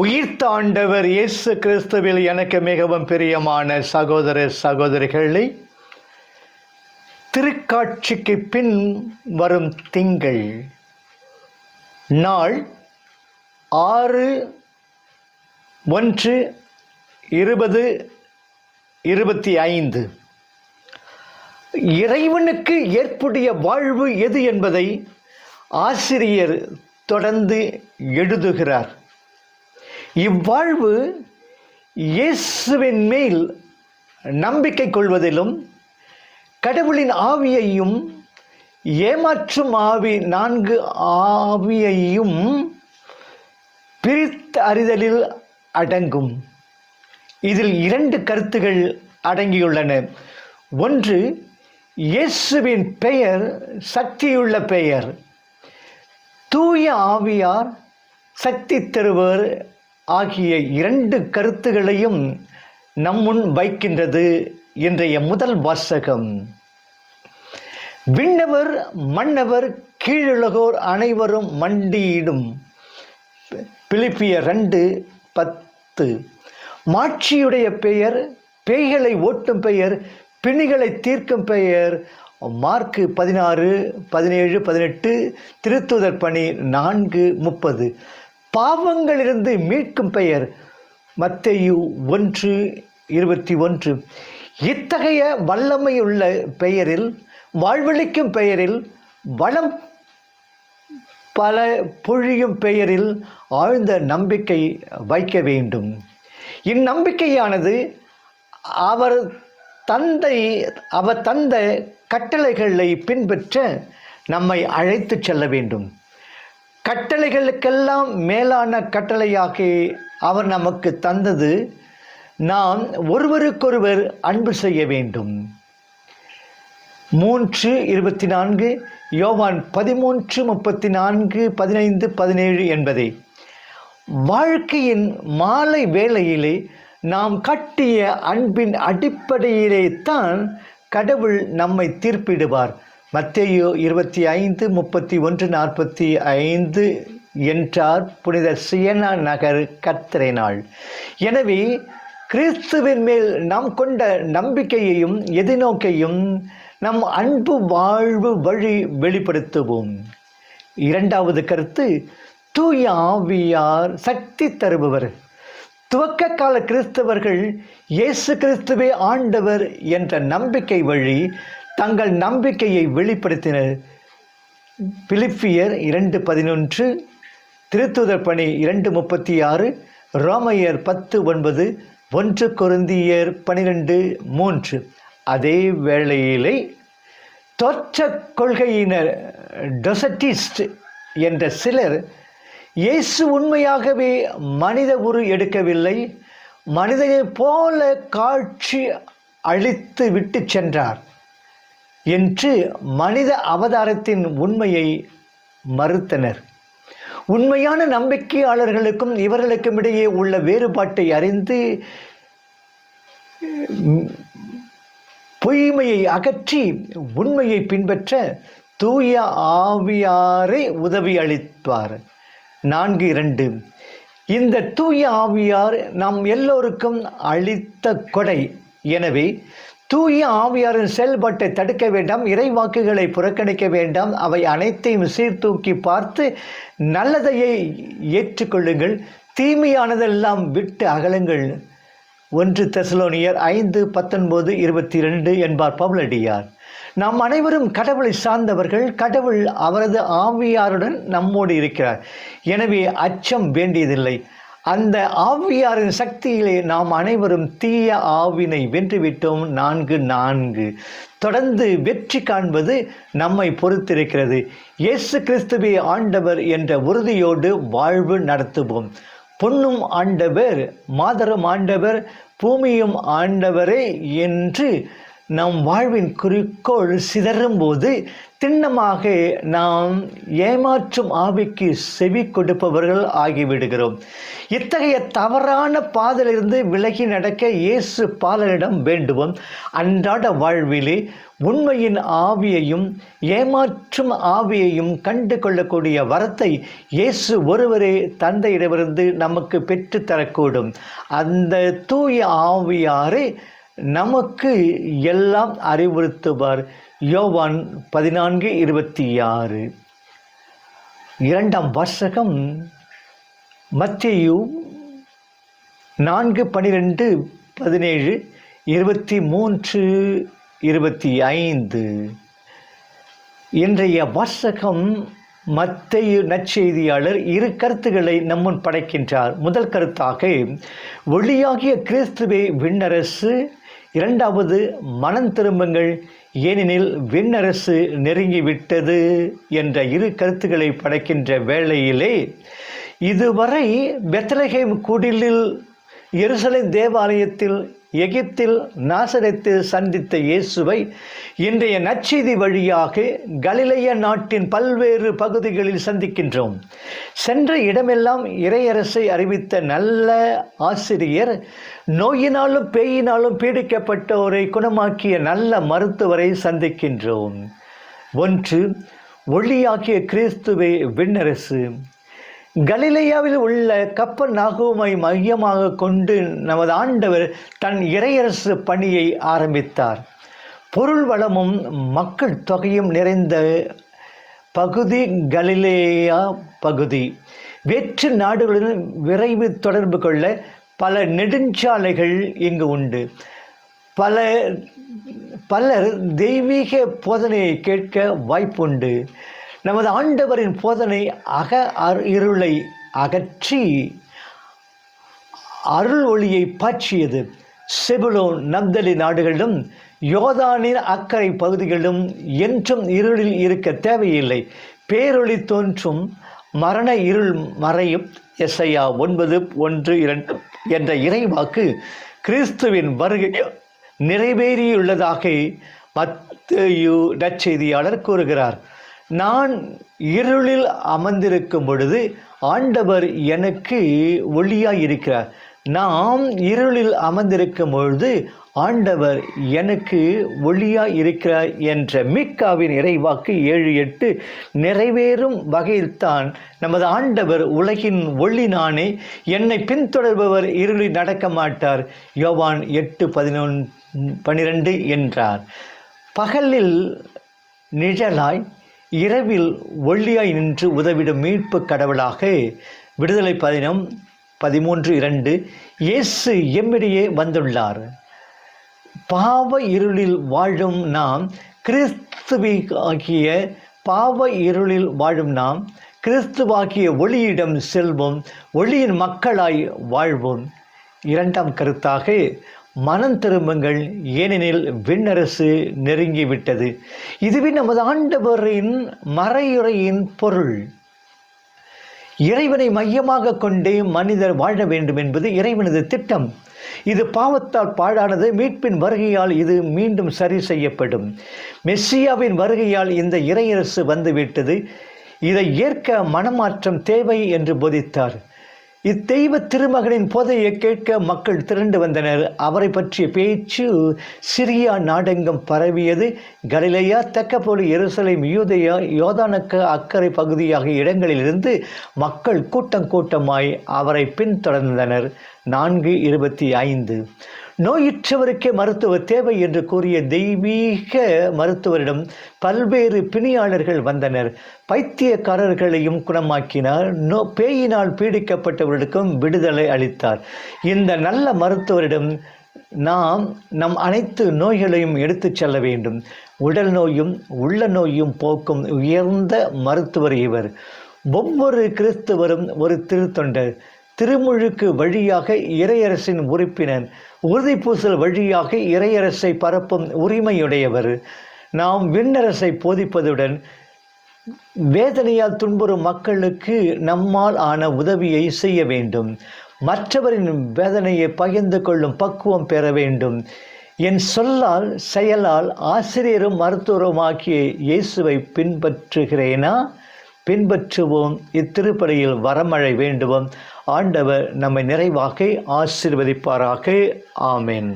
உயிர்த்தாண்டவர் இயேசு கிறிஸ்துவில் எனக்கு மிகவும் பிரியமான சகோதர சகோதரிகளை திருக்காட்சிக்கு பின் வரும் திங்கள் நாள் ஆறு ஒன்று இருபது இருபத்தி ஐந்து. இறைவனுக்கு ஏற்புடைய வாழ்வு எது என்பதை ஆசிரியர் தொடர்ந்து எழுதுகிறார். இவ்வாழ்வு இயேசுவின் மேல் நம்பிக்கை கொள்வதிலும் கடவுளின் ஆவியையும் ஏமாற்றும் ஆவி நான்கு ஆவியையும் பிரித்து அறிதலில் அடங்கும். இதில் இரண்டு கருத்துகள் அடங்கியுள்ளன. ஒன்று இயேசுவின் பெயர் சக்தியுள்ள பெயர். தூய ஆவியார் சக்தி தருவர் ஆகிய இரண்டு கருத்துகளையும் நம்முன் வைக்கின்றது இன்றைய முதல் வாசகம். விண்ணவர் மன்னவர் கீழுலகோர் அனைவரும் மண்டியிடும். பிலிப்பிய ரெண்டு பத்து. மாட்சியுடைய பெயர் பேய்களை ஓட்டும் பெயர் பிணிகளை தீர்க்கும் பெயர். மார்க்கு பதினாறு பதினேழு பதினெட்டு திருத்துதர் பணி நான்கு முப்பது. பாவங்களிலிருந்து மீட்கும் பெயர். மத்தையு ஒன்று இருபத்தி ஒன்று. இத்தகைய வல்லமையுள்ள பெயரில் வாழ்வளிக்கும் பெயரில் வளம் பல பொழியும் பெயரில் ஆழ்ந்த நம்பிக்கை வைக்க வேண்டும். இந்நம்பிக்கையானது அவர் தந்தை அவர் தந்த கட்டளைகளை பின்பற்ற நம்மை அழைத்து செல்ல வேண்டும். கட்டளைகளுக்கெல்லாம் மேலான கட்டளையாக அவர் நமக்கு தந்தது. நாம் ஒருவருக்கொருவர் அன்பு செய்ய வேண்டும். மூன்று இருபத்தி நான்கு யோவான் பதிமூன்று முப்பத்தி நான்கு பதினைந்து பதினேழு என்பதை. வாழ்க்கையின் மாலை வேளையிலே நாம் கட்டிய அன்பின் அடிப்படையிலே தான் கடவுள் நம்மை தீர்ப்பிடுவார். மத்தேயு இருபத்தி ஐந்து முப்பத்தி ஒன்று நாற்பத்தி ஐந்து என்றார் புனித சியனா நகர் கத்திரை நாள். எனவே கிறிஸ்துவின் மேல் நாம் கொண்ட நம்பிக்கையையும் எதிர்நோக்கையும் நம் அன்பு வாழ்வு வழி வெளிப்படுத்துவோம். இரண்டாவது கருத்து தூய ஆவியார் சக்தி தருபவர். துவக்க கால கிறிஸ்தவர்கள் இயேசு கிறிஸ்துவே ஆண்டவர் என்ற நம்பிக்கை வழி தங்கள் நம்பிக்கையை வெளிப்படுத்தினர் பிலிப்பியர் இரண்டு பதினொன்று திருத்துதர் பணி இரண்டு முப்பத்தி ஆறு ரோமையர் பத்து ஒன்பது ஒன்று கொருந்தியர் பனிரெண்டு மூன்று. அதே வேளையிலே தோற்ற கொள்கையினர் டொசட்டிஸ்ட் என்ற சிலர் இயேசு உண்மையாகவே மனித உரு எடுக்கவில்லை மனிதனைப் போல காட்சி அழித்து விட்டு சென்றார். என்று மனித அவதாரத்தின் உண்மையை மறுத்தனர். உண்மையான நம்பிக்கையாளர்களுக்கும் இவர்களுக்கும் இடையே உள்ள வேறுபாட்டை அறிந்து பொய்மையை அகற்றி உண்மையை பின்பற்ற தூய ஆவியாரை உதவி அளிப்பார். நான்கு இரண்டு. இந்த தூய ஆவியார் நாம் எல்லோருக்கும் அளித்த கொடை. எனவே தூய ஆவியாரின் செயல்பாட்டை தடுக்க வேண்டாம் இறைவாக்குகளை புறக்கணிக்க வேண்டாம். அவை அனைத்தையும் சீர்தூக்கி பார்த்து நல்லதையை ஏற்றுக்கொள்ளுங்கள். தீமையானதெல்லாம் விட்டு அகலுங்கள். ஒன்று தெசலோனியர் ஐந்து பத்தொன்பது இருபத்தி ரெண்டு என்பார் பவுலடியார். நாம் அனைவரும் கடவுளை சார்ந்தவர்கள் கடவுள் அவரது ஆவியாருடன் நம்மோடு இருக்கிறார். எனவே அச்சம் வேண்டியதில்லை. அந்த ஆவியாரின் சக்தியிலே நாம் அனைவரும் தீய ஆவினை வென்றுவிட்டோம். நான்கு நான்கு. தொடர்ந்து வெற்றி காண்பது நம்மை பொறுத்திருக்கிறது. இயேசு கிறிஸ்துவே ஆண்டவர் என்ற உறுதியோடு வாழ்வு நடத்துவோம். பொன்னும் ஆண்டவர் மாதரும் ஆண்டவர் பூமியும் ஆண்டவரே என்று நம் வாழ்வின் குறிக்கோள் சிதறும்போது திண்ணமாக நாம் ஏமாற்றும் ஆவிக்கு செவி கொடுப்பவர்கள் ஆகிவிடுகிறோம். இத்தகைய தவறான பாதையிலிருந்து விலகி நடக்க இயேசு பாலனிடம் வேண்டுவோம். அன்றாட வாழ்விலே உண்மையின் ஆவியையும் ஏமாற்றும் ஆவியையும் கண்டு கொள்ளக்கூடிய வரத்தை இயேசு ஒருவரே தந்தையிடமிருந்து நமக்கு பெற்றுத்தரக்கூடும். அந்த தூய ஆவியாரே நமக்கு எல்லாம் அறிவுறுத்துவார். யோவான் பதினான்கு இருபத்தி ஆறு இரண்டாம் வாசகம் மத்தியு நான்கு பனிரெண்டு பதினேழு இருபத்தி மூன்று இருபத்தி ஐந்து இன்றைய வாசகம் மத்தையு நற்செய்தியாளர் இரு கருத்துக்களை நம்முன் படைக்கின்றார். முதல் கருத்தாக ஒளியாகிய கிறிஸ்துவே விண்ணரசு இரண்டாவது மனம் திரும்புங்கள். ஏனெனில் விண்ணரசு நெருங்கிவிட்டது என்ற இரு கருத்துக்களை படைக்கின்ற வேளையிலே இதுவரை பெத்தலகேம் குடிலில் எருசலேம் தேவாலயத்தில் எகிப்தில் நாசரத்தில் சந்தித்த இயேசுவை இன்றைய நற்செய்தி வழியாக கலிலைய நாட்டின் பல்வேறு பகுதிகளில் சந்திக்கின்றோம். சென்ற இடமெல்லாம் இறையரசை அறிவித்த நல்ல ஆசிரியர் நோயினாலும் பேயினாலும் பீடிக்கப்பட்டோரை குணமாக்கிய நல்ல மருத்துவரை சந்திக்கின்றோம். ஒன்று ஒளியாகிய கிறிஸ்துவே விண்ணரசு. கலிலேயாவில் உள்ள கப்பர் நாகூமை மையமாக கொண்டு நமது ஆண்டவர் தன் இறையரசு பணியை ஆரம்பித்தார். பொருள் வளமும் மக்கள் தொகையும் நிறைந்த பகுதி கலிலேயா பகுதி. வெற்று நாடுகளுடன் விரைவு தொடர்பு கொள்ள பல நெடுஞ்சாலைகள் இங்கு உண்டு. பல பலர் தெய்வீக போதனையை கேட்க வாய்ப்புண்டு. நமது ஆண்டவரின் போதனை அக அரு- இருளை அகற்றி அருள் ஒளியை பாய்ச்சியது. செபுலோன் நப்தலி நாடுகளிலும் யோதானின் அக்கறை பகுதிகளிலும் என்றும் இருளில் இருக்க தேவையில்லை. பேரொளி தோன்றும் மரண இருள் மறையும். எஸ்ஐயா ஒன்பது ஒன்று இரண்டு என்ற இறைவாக்கு கிறிஸ்துவின் வருகை நிறைவேறியுள்ளதாக மத்தேயு நற்செய்தியாளர் கூறுகிறார். நான் இருளில் அமர்ந்திருக்கும் பொழுது ஆண்டவர் எனக்கு ஒளியாக இருக்கிறார் நாம் இருளில் அமர்ந்திருக்கும் பொழுது ஆண்டவர் எனக்கு ஒளியாக இருக்கிறார் என்ற மீக்காவின் இறைவாக்கு ஏழு எட்டு நிறைவேறும் வகையில்தான் நமது ஆண்டவர் உலகின் ஒளி நானே என்னை பின்தொடர்பவர் இருளில் நடக்க மாட்டார். யோவான் எட்டு பதினொன் பனிரெண்டு என்றார். பகலில் நிழலாய் இரவில் ஒள்ளியாய் நின்று உதவிடும் மீட்பு கடவுளாக விடுதலை பதினம் பதிமூன்று இரண்டு இயேசு எம்மிடையே வந்துள்ளார். பாவ இருளில் வாழும் நாம் கிறிஸ்துவாகிய பாவ இருளில் வாழும் நாம் கிறிஸ்துவாகிய ஒளியிடம் செல்வோம் ஒளியின் மக்களாய் வாழ்வோம். இரண்டாம் கருத்தாக மனம் திரும்புங்கள். ஏனெனில் விண்ணரசு நெருங்கிவிட்டது. இதுவே நமது ஆண்டவரின் மறையுறையின் பொருள். இறைவனை மையமாக கொண்டே மனிதர் வாழ வேண்டும் என்பது இறைவனது திட்டம். இது பாவத்தால் பாழானது மீட்பின் வருகையால் இது மீண்டும் சரி செய்யப்படும். மெஸ்ஸியாவின் வருகையால் இந்த இறையரசு வந்துவிட்டது. இதை ஏற்க மனமாற்றம் தேவை என்று போதித்தார். இத்தெய்வ திருமகனின் போதையை கேட்க மக்கள் திரண்டு வந்தனர். அவரை பற்றிய பேச்சு சிரியா நாடெங்கும் பரவியது. கலிலையா தக்கப்போலி எருசலேம் யூதையா யோதானக்க அக்கறை பகுதியாகிய இடங்களிலிருந்து மக்கள் கூட்டம் கூட்டமாய் அவரை பின்தொடர்ந்தனர். நான்கு இருபத்தி ஐந்து. நோயுற்றவருக்கே மருத்துவ தேவை என்று கூறிய தெய்வீக மருத்துவரிடம் பல்வேறு பிணியாளர்கள் வந்தனர். பைத்தியக்காரர்களையும் குணமாக்கினார். நோ பேயினால் பீடிக்கப்பட்டவர்களுக்கும் விடுதலை அளித்தார். இந்த நல்ல மருத்துவரிடம் நாம் நம் அனைத்து நோய்களையும் எடுத்துச் செல்ல வேண்டும். உடல் நோயும் உள்ள நோயும் போக்கும் உயர்ந்த மருத்துவர் இவர். ஒவ்வொரு கிறிஸ்துவரும் ஒரு திருத்தொண்டர். திருமுழுக்கு வழியாக இறையரசின் உறுப்பினர் உறுதிப்பூசல் வழியாக இறையரசை பரப்பும் உரிமையுடையவர். நாம் விண்ணரசை போதிப்பதுடன் வேதனையால் துன்புறும் மக்களுக்கு நம்மால் ஆன உதவியை செய்ய வேண்டும். மற்றவரின் வேதனையை பகிர்ந்து கொள்ளும் பக்குவம் பெற வேண்டும். என் சொல்லால் செயலால் ஆசிரியரும் மருத்துவருமாகிய இயேசுவை பின்பற்றுகிறேனா? பின்பற்றுவோம். இத்திருப்படியில் வரமழை வேண்டுவோம். ஆண்டவர் நம்மை நிறைவாக ஆசிர்வதிப்பாராக. ஆமேன்.